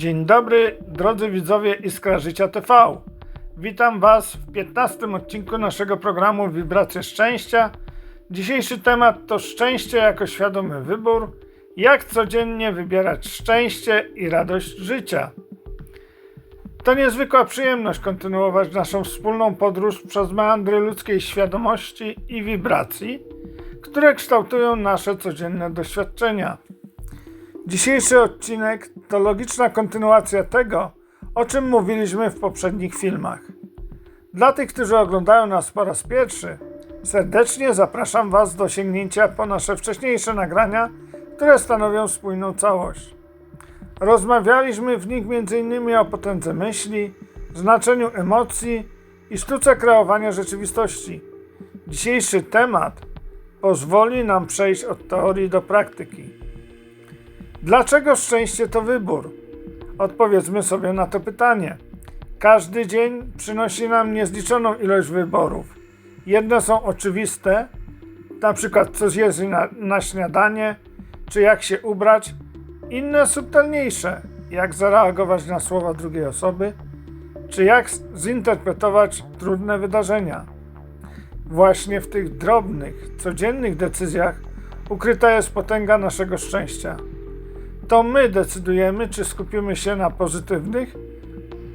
Dzień dobry, drodzy widzowie Iskra Życia TV. Witam Was w 15 odcinku naszego programu Wibracje Szczęścia. Dzisiejszy temat to szczęście jako świadomy wybór. Jak codziennie wybierać szczęście i radość życia. To niezwykła przyjemność kontynuować naszą wspólną podróż przez meandry ludzkiej świadomości i wibracji, które kształtują nasze codzienne doświadczenia. Dzisiejszy odcinek to logiczna kontynuacja tego, o czym mówiliśmy w poprzednich filmach. Dla tych, którzy oglądają nas po raz pierwszy, serdecznie zapraszam Was do sięgnięcia po nasze wcześniejsze nagrania, które stanowią spójną całość. Rozmawialiśmy w nich m.in. o potędze myśli, znaczeniu emocji i sztuce kreowania rzeczywistości. Dzisiejszy temat pozwoli nam przejść od teorii do praktyki. Dlaczego szczęście to wybór? Odpowiedzmy sobie na to pytanie. Każdy dzień przynosi nam niezliczoną ilość wyborów. Jedne są oczywiste, na przykład co zjeść na, na śniadanie, czy jak się ubrać. Inne subtelniejsze, jak zareagować na słowa drugiej osoby, czy jak zinterpretować trudne wydarzenia. Właśnie w tych drobnych, codziennych decyzjach ukryta jest potęga naszego szczęścia to my decydujemy, czy skupimy się na pozytywnych,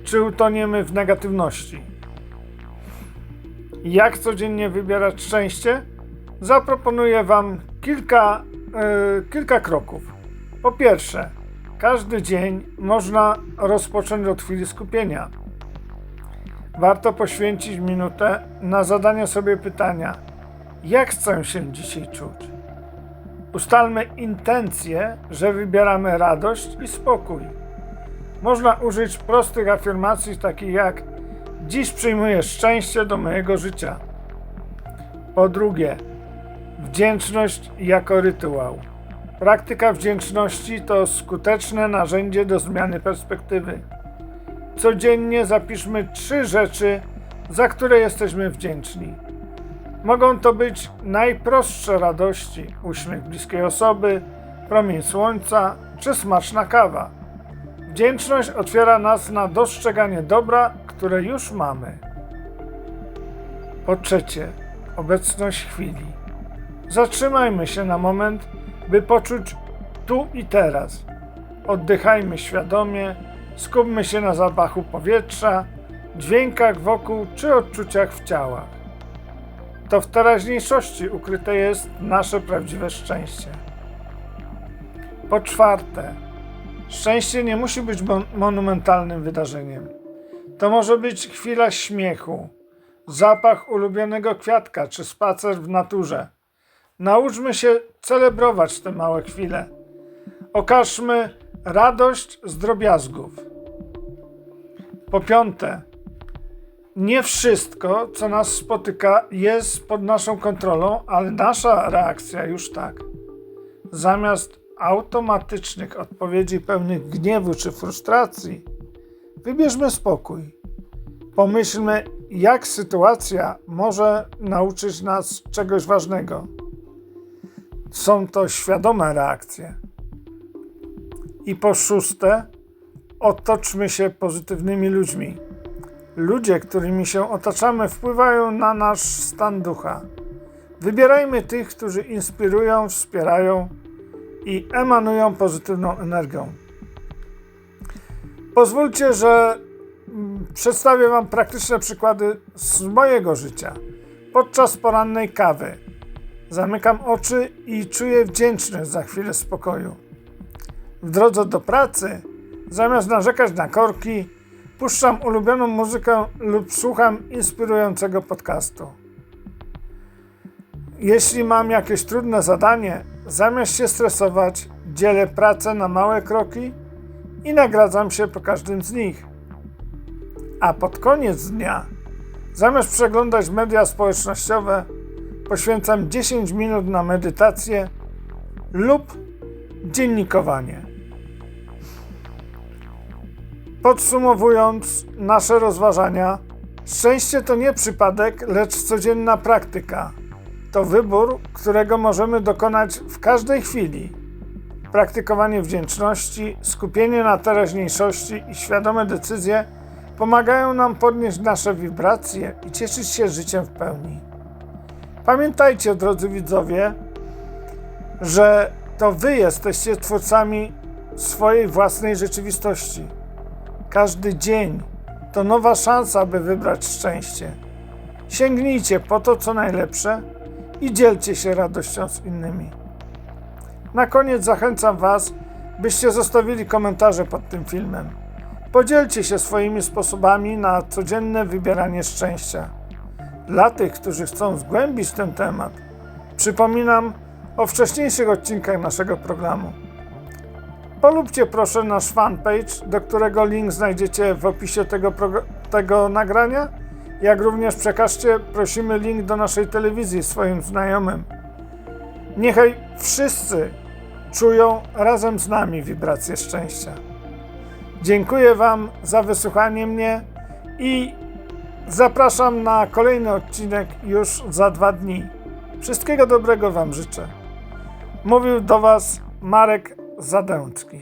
czy utoniemy w negatywności. Jak codziennie wybierać szczęście? Zaproponuję Wam kilka, yy, kilka kroków. Po pierwsze, każdy dzień można rozpocząć od chwili skupienia. Warto poświęcić minutę na zadanie sobie pytania: jak chcę się dzisiaj czuć? Ustalmy intencję, że wybieramy radość i spokój. Można użyć prostych afirmacji takich jak Dziś przyjmuję szczęście do mojego życia. Po drugie, wdzięczność jako rytuał. Praktyka wdzięczności to skuteczne narzędzie do zmiany perspektywy. Codziennie zapiszmy trzy rzeczy, za które jesteśmy wdzięczni. Mogą to być najprostsze radości, uśmiech bliskiej osoby, promień słońca czy smaczna kawa. Wdzięczność otwiera nas na dostrzeganie dobra, które już mamy. Po trzecie, obecność chwili. Zatrzymajmy się na moment, by poczuć tu i teraz. Oddychajmy świadomie, skupmy się na zapachu powietrza, dźwiękach wokół czy odczuciach w ciałach to w teraźniejszości ukryte jest nasze prawdziwe szczęście. Po czwarte, szczęście nie musi być monumentalnym wydarzeniem. To może być chwila śmiechu, zapach ulubionego kwiatka czy spacer w naturze. Nauczmy się celebrować te małe chwile. Okażmy radość z drobiazgów. Po piąte, nie wszystko, co nas spotyka, jest pod naszą kontrolą, ale nasza reakcja już tak. Zamiast automatycznych odpowiedzi pełnych gniewu czy frustracji, wybierzmy spokój. Pomyślmy, jak sytuacja może nauczyć nas czegoś ważnego. Są to świadome reakcje. I po szóste, otoczmy się pozytywnymi ludźmi Ludzie, którymi się otaczamy, wpływają na nasz stan ducha. Wybierajmy tych, którzy inspirują, wspierają i emanują pozytywną energią. Pozwólcie, że przedstawię Wam praktyczne przykłady z mojego życia. Podczas porannej kawy zamykam oczy i czuję wdzięczność za chwilę spokoju. W drodze do pracy, zamiast narzekać na korki, Puszczam ulubioną muzykę lub słucham inspirującego podcastu. Jeśli mam jakieś trudne zadanie, zamiast się stresować, dzielę pracę na małe kroki i nagradzam się po każdym z nich. A pod koniec dnia, zamiast przeglądać media społecznościowe, poświęcam 10 minut na medytację lub dziennikowanie. Podsumowując nasze rozważania, szczęście to nie przypadek, lecz codzienna praktyka. To wybór, którego możemy dokonać w każdej chwili. praktykowanie wdzięczności, skupienie na teraźniejszości i świadome decyzje pomagają nam podnieść nasze wibracje i cieszyć się życiem w pełni. Pamiętajcie, drodzy widzowie, że to wy jesteście twórcami swojej własnej rzeczywistości. Każdy dzień to nowa szansa, by wybrać szczęście. Sięgnijcie po to, co najlepsze i dzielcie się radością z innymi. Na koniec zachęcam Was, byście zostawili komentarze pod tym filmem. Podzielcie się swoimi sposobami na codzienne wybieranie szczęścia. Dla tych, którzy chcą zgłębić ten temat, przypominam o wcześniejszych odcinkach naszego programu. Polubcie proszę nasz fanpage, do którego link znajdziecie w opisie tego, tego nagrania, jak również przekażcie, prosimy, link do naszej telewizji swoim znajomym. Niechaj wszyscy czują razem z nami wibracje szczęścia. Dziękuję Wam za wysłuchanie mnie i zapraszam na kolejny odcinek już za dwa dni. Wszystkiego dobrego Wam życzę. Mówił do Was Marek Zadęcki.